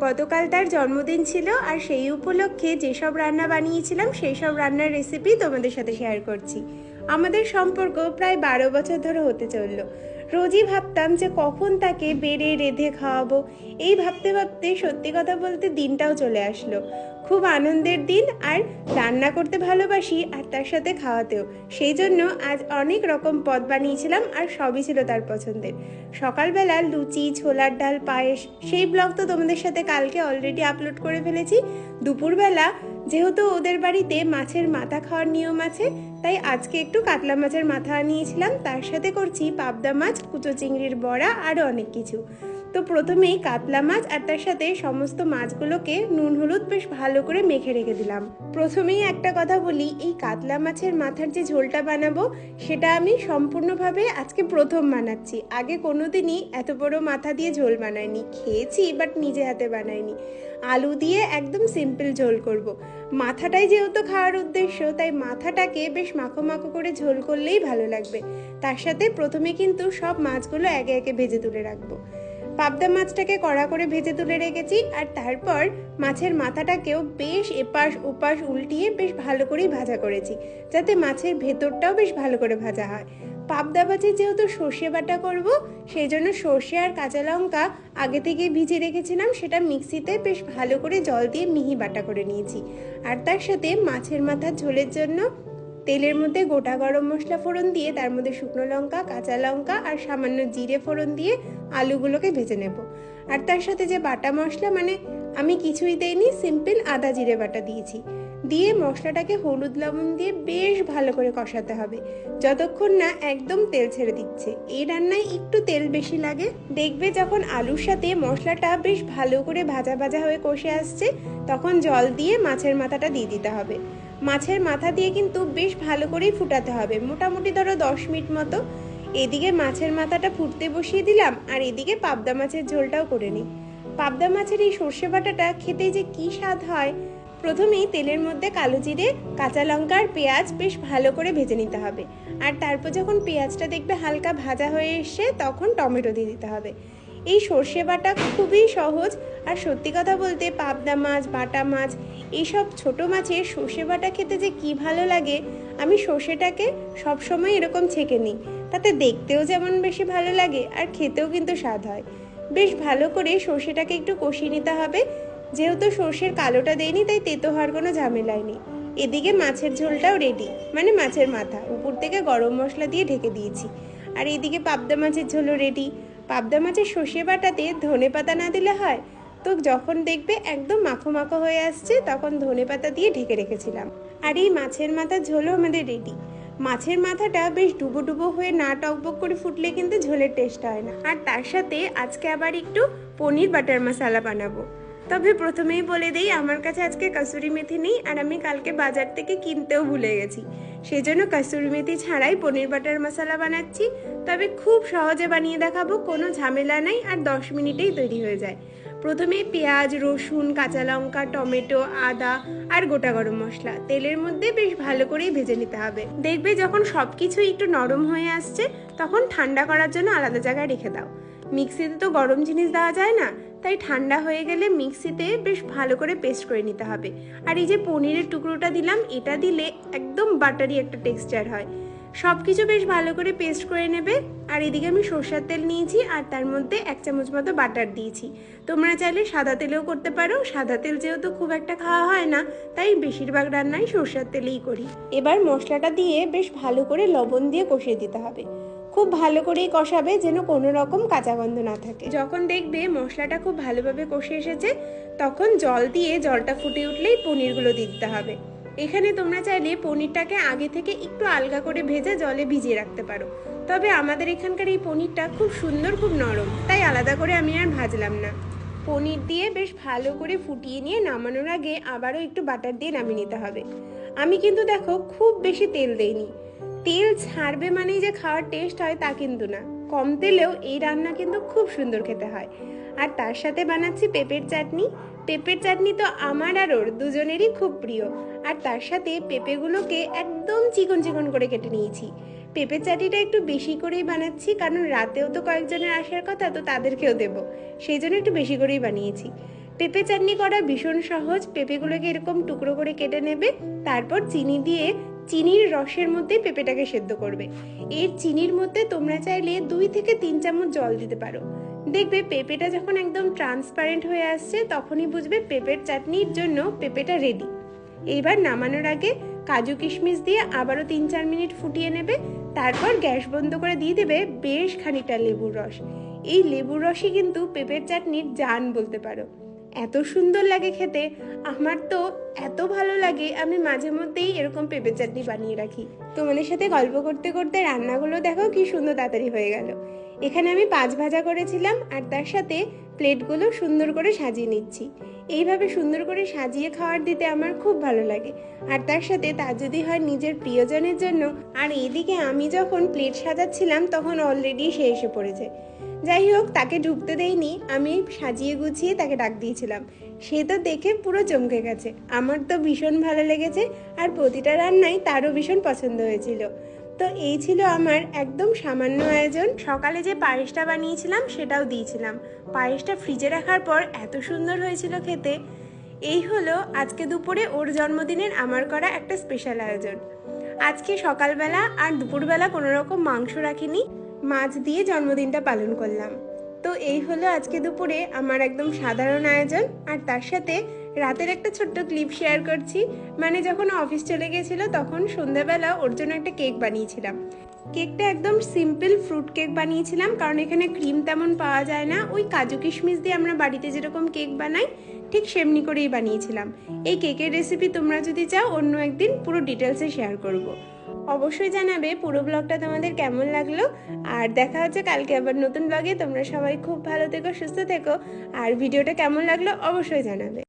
গতকাল তার জন্মদিন ছিল আর সেই উপলক্ষে যেসব রান্না বানিয়েছিলাম সেই সব রান্নার রেসিপি তোমাদের সাথে শেয়ার করছি। আমাদের সম্পর্ক প্রায় বারো বছর ধরে হতে চলল। রোজই ভাবতাম যে কখন তাকে বেড়ে রেঁধে খাওয়াবো। এই ভাবতে ভাবতে, সত্যি কথা বলতে দিনটাও চলে আসলো। খুব আনন্দের দিন আর রান্না করতে ভালোবাসি আর তার সাথে খাওয়াতেও। সেই জন্য আজ অনেক রকম পদ বানিয়েছিলাম আর সবই ছিল তার পছন্দের। সকালবেলা লুচি, ছোলার ডাল, পায়েস, সেই ব্লগ তো তোমাদের সাথে কালকে অলরেডি আপলোড করে ফেলেছি। দুপুরবেলা যেহেতু ওদের বাড়িতে মাছের মাথা খাওয়ার নিয়ম আছে, তাই আজকে একটু কাতলা মাছের মাথা নিয়েছিলাম তার সাথে করছি পাবদা মাছ, কুচো চিংড়ির বড়া আরও অনেক কিছু। তো প্রথমেই কাতলা মাছ আর তার সাথে সমস্ত মাছগুলোকে নুন হলুদ বেশ ভালো করে মেখে রেখে দিলাম। প্রথমেই একটা কথা বলি, এই কাতলা মাছের মাথার যে ঝোলটা বানাবো, সেটা আমি সম্পূর্ণভাবে আজকে প্রথম বানাচ্ছি। আগে কোনোদিনই এত বড় মাথা দিয়ে ঝোল বানাইনি। খেয়েছি, বাট নিজে হাতে বানাইনি। আলু দিয়ে একদম সিম্পল ঝোল করব। মাথাটাই যেহেতু খাওয়ার উদ্দেশ্য, তাই মাথাটাকে বেশ মাখো মাখো করে ঝোল করলেই ভালো লাগবে। তার সাথে প্রথমে কিন্তু সব মাছগুলো একে একে ভেজে তুলে রাখব। পাবদা মাছটাকে কড়া করে ভেজে তুলে রেখেছি আর তারপর মাছের মাথাটাকেও বেশ এপাশ ওপাশ উল্টিয়ে বেশ ভালো করেই ভাজা করেছি, যাতে মাছের ভেতরটাও বেশ ভালো করে ভাজা হয়। পাবদা ভাজি যেহেতু সর্ষে বাটা করব, সেই জন্য সর্ষে আর কাঁচা লঙ্কা আগে থেকে ভিজে রেখেছিলাম, সেটা মিক্সিতে বেশ ভালো করে জল দিয়ে মিহি বাটা করে নিয়েছি। আর তার সাথে মাছের মাথার ঝোলের জন্য তেলের মধ্যে গোটা গরম মশলা ফোড়ন দিয়ে তার মধ্যে শুকনো লঙ্কা, কাঁচা লঙ্কা আর সামান্য জিরে ফোড়ন দিয়ে আলুগুলোকে ভেজে নেব। আর তার সাথে যে বাটা মশলা মানে আমি কিছুই দেইনি, সিম্পল আদা জিরে বাটা দিয়েছি। দিয়ে মশলাটাকে হলুদ লবণ দিয়ে বেশ ভালো করে কষাতে হবে। যতক্ষণ না একদম তেল ছেড়ে দিচ্ছে। এই রান্নায় একটু তেল বেশি লাগে। দেখবে যখন আলুর সাথে মশলাটা বেশ ভালো করে ভাজা ভাজা হয়ে কষে আসছে, তখন জল দিয়ে মাছের মাথাটা দিয়ে দিতে হবে। মাছের মাথা দিয়ে কিন্তু বেশ ভালো করেই ফুটাতে হবে। মোটামুটি ধরো দশ মিনিট মতো এদিকে মাছের মাথাটা ফুটতে বসিয়ে দিলাম আর এদিকে পাবদা মাছের ঝোলটাও করে নিই। পাবদা মাছের এই সর্ষে বাটাটা খেতে যে কি স্বাদ হয়, প্রথমেই তেলের মধ্যে কালো জিরে, কাঁচা লঙ্কা আর পেঁয়াজ বেশ ভালো করে ভেজে নিতে হবে। আর তারপর যখন পেঁয়াজটা দেখবে হালকা ভাজা হয়ে এসে তখন টমেটো দিয়ে দিতে হবে। এই সর্ষে বাটা খুবই সহজ। আর সত্যি কথা বলতে পাবদা মাছ, বাটা মাছ, এইসব ছোট মাছের সর্ষে বাটা খেতে যে কি ভালো লাগে, আমি সর্ষেটাকে সবসময় এরকম ছেঁকে নিই। তাতে দেখতেও যেমন বেশি ভালো লাগে আর খেতেও কিন্তু স্বাদ হয়। বেশ ভালো করে সর্ষেটাকে একটু কষিয়ে নিতে হবে। যেহেতু সর্ষের কালোটা দেয়নি, তাই তেতো হওয়ার কোনো ঝামেলাই নেই। এদিকে মাছের ঝোলটাও রেডি মানে মাছের মাথা। উপর থেকে গরম মশলা দিয়ে ঢেকে দিয়েছি। আর এদিকে পাবদা মাছের ঝোলও রেডি পাবদা মাছের সর্ষে বাটাতে ধনে পাতা না দিলে হয়। তো যখন দেখবে একদম মাখো মাখো হয়ে আসছে, তখন ধনে পাতা দিয়ে ঢেকে রেখেছিলাম। আর এই মাছের মাথার ঝোলও আমাদের রেডি মাছের মাথাটা বেশ ডুবো ডুবো হয়ে না টকবক করে ফুটলে কিন্তু ঝোলের টেস্ট হয় না। আর তার সাথে আজকে আবার একটু পনির বাটার মশালা বানাবো। তবে প্রথমেই বলে দিই, আমার কাছে আজকে কাসুরি মেথি নেই, আর আমি কালকে বাজার থেকে কিনতেও ভুলে গেছি। সেই জন্য কাসুরি মেথি ছাড়াই পনির বাটার মশলা বানাচ্ছি। তবে খুব সহজে বানিয়ে দেখাবো, কোনো ঝামেলা নেই আর দশ মিনিটেই তৈরি হয়ে যায়। প্রথমে পেঁয়াজ, রসুন, কাঁচা লঙ্কা, টমেটো, আদা আর গোটা গরম মশলা। তেলের মধ্যে বেশ ভালো করেই ভেজে নিতে হবে। দেখবে যখন সব কিছু একটু নরম হয়ে আসছে, তখন ঠান্ডা করার জন্য আলাদা জায়গায় রেখে দাও। মিক্সিতে তো গরম জিনিস দেওয়া যায় না। তাই ঠান্ডা হয়ে গেলে মিক্সিতে বেশ ভালো করে পেস্ট করে নিতে হবে। আর এই যে পনিরের টুকরোটা দিলাম, এটা দিলে একদম বাটারি একটা টেক্সচার হয়। সব কিছু বেশ ভালো করে পেস্ট করে নেবে। আর এদিকে আমি সর্ষের তেল নিয়েছি, আর তার মধ্যে এক চামচ মতো বাটার দিয়েছি। তোমরা চাইলে সাদা তেলেও করতে পারো। সাদা তেল যেহেতু খুব একটা খাওয়া হয় না, তাই বেশিরভাগ রান্নাই সর্ষের তেলেই করি। এবার মশলাটা দিয়ে বেশ ভালো করে লবণ দিয়ে কষিয়ে দিতে হবে। খুব ভালো করেই কষাবে যেন কোনো রকম কাঁচা গন্ধ না থাকে। যখন দেখবে মশলাটা খুব ভালোভাবে কষে এসেছে, তখন জল দিয়ে জলটা ফুটে উঠলেই পনিরগুলো দিতে হবে। এখানে তোমরা চাইলে পনিরটাকে আগে থেকে একটু আলগা করে ভেজে জলে ভিজিয়ে রাখতে পারো। তবে আমাদের এখানকার এই পনিরটা খুব সুন্দর, খুব নরম, তাই আলাদা করে আমি আর ভাজলাম না। পনির দিয়ে বেশ ভালো করে ফুটিয়ে নিয়ে নামানোর আগে আবারও একটু বাটার দিয়ে নামিয়ে নিতে হবে। আমি কিন্তু দেখো খুব বেশি তেল দেইনি। তেল ছাড়বে মানেই যে খাওয়ার টেস্ট হয় তা কিন্তু না। কম তেলেও এই রান্না কিন্তু খুব সুন্দর খেতে হয়। আর তার সাথে বানাচ্ছি পেঁপের চাটনি। পেঁপের চাটনি তো আমার আর ওর দুজনেরই খুব প্রিয়। আর তার সাথে পেঁপেগুলোকে একদম চিকন চিকন করে কেটে নিয়েছি। পেঁপের চাটনিটা একটু বেশি করেই বানাচ্ছি, কারণ রাতেও তো কয়েকজনের আসার কথা, তো তাদেরকেও দেবো। সেই জন্য একটু বেশি করেই বানিয়েছি। পেঁপে চাটনি করা ভীষণ সহজ। পেঁপেগুলোকে এরকম টুকরো করে কেটে নেবে। তারপর চিনি দিয়ে চিনির রসের মধ্যে পেঁপেটাকে সেদ্ধ করবে। এর চিনির মধ্যে তোমরা চাইলে দুই থেকে তিন চামচ জল দিতে পারো। দেখবে পেঁপেটা যখন একদম ট্রান্সপারেন্ট হয়ে আসছে, তখনই বুঝবে পেঁপের চাটনির জন্য পেঁপেটা রেডি এইবার নামানোর আগে কাজু কিশমিশ দিয়ে আবারও তিন চার মিনিট ফুটিয়ে নেবে। তারপর গ্যাস বন্ধ করে দিয়ে দেবে বেশ খানিকটা লেবুর রস। এই লেবুর রসই কিন্তু পেঁপের চাটনির জান বলতে পারো। এত সুন্দর লাগে খেতে। আমার তো এত ভালো লাগে, আমি মাঝে মধ্যেই এরকম পেঁপে চাটনি বানিয়ে রাখি। তোমাদের সাথে গল্প করতে করতে রান্নাগুলো দেখো কি সুন্দর তাড়াতাড়ি হয়ে গেল। এখানে আমি পাঁচ ভাজা করেছিলাম আর তার সাথে প্লেটগুলো সুন্দর করে সাজিয়ে নিচ্ছি। এইভাবে সুন্দর করে সাজিয়ে খাওয়ার দিতে আমার খুব ভালো লাগে। আর তার সাথে তা যদি হয় নিজের প্রিয়জনের জন্য। আর এদিকে আমি যখন প্লেট সাজাচ্ছিলাম, তখন অলরেডি সে এসে পড়েছে। যাই হোক, তাকে ঢুকতে দেইনি। আমি সাজিয়ে গুছিয়ে তাকে ডাক দিয়েছিলাম। সে তো দেখে পুরো চমকে গেছে। আমার তো ভীষণ ভালো লেগেছে। আর প্রতিটা রান্নাই তারও ভীষণ পছন্দ হয়েছিল। তো এই ছিল আমার একদম সামান্য আয়োজন। সকালে যে পায়েসটা বানিয়েছিলাম, সেটাও দিয়েছিলাম। পায়েসটা ফ্রিজে রাখার পর এত সুন্দর হয়েছিল খেতে। এই হলো আজকে দুপুরে ওর জন্মদিনের আমার করা একটা স্পেশাল আয়োজন। আজকে সকালবেলা আর দুপুরবেলা কোনো রকম মাংস রাখিনি, মাছ দিয়ে জন্মদিনটা পালন করলাম। তো এই হলো আজকে দুপুরে আমার একদম সাধারণ আয়োজন। আর তার সাথে রাতের একটা ছোট্ট ক্লিপ শেয়ার করছি। মানে যখন অফিস চলে গেছিল, তখন সন্ধ্যাবেলা ওর জন্য একটা কেক বানিয়েছিলাম। কেকটা একদম সিম্পল ফ্রুট কেক বানিয়েছিলাম, কারণ এখানে ক্রিম তেমন পাওয়া যায় না। ওই কাজু কিশমিশ দিয়ে আমরা বাড়িতে যেরকম কেক বানাই, ঠিক সেমনি করেই বানিয়েছিলাম। এই কেকের রেসিপি তোমরা যদি চাও, অন্য একদিন পুরো ডিটেলসে শেয়ার করব। অবশ্যই জানাবে পুরো ব্লগটা তোমাদের কেমন লাগল। আর দেখা হচ্ছে কালকে আবার নতুন ব্লগে তোমরা সবাই খুব ভালো থেকো, সুস্থ থেকো। আর ভিডিওটা কেমন লাগল, অবশ্যই জানাবে।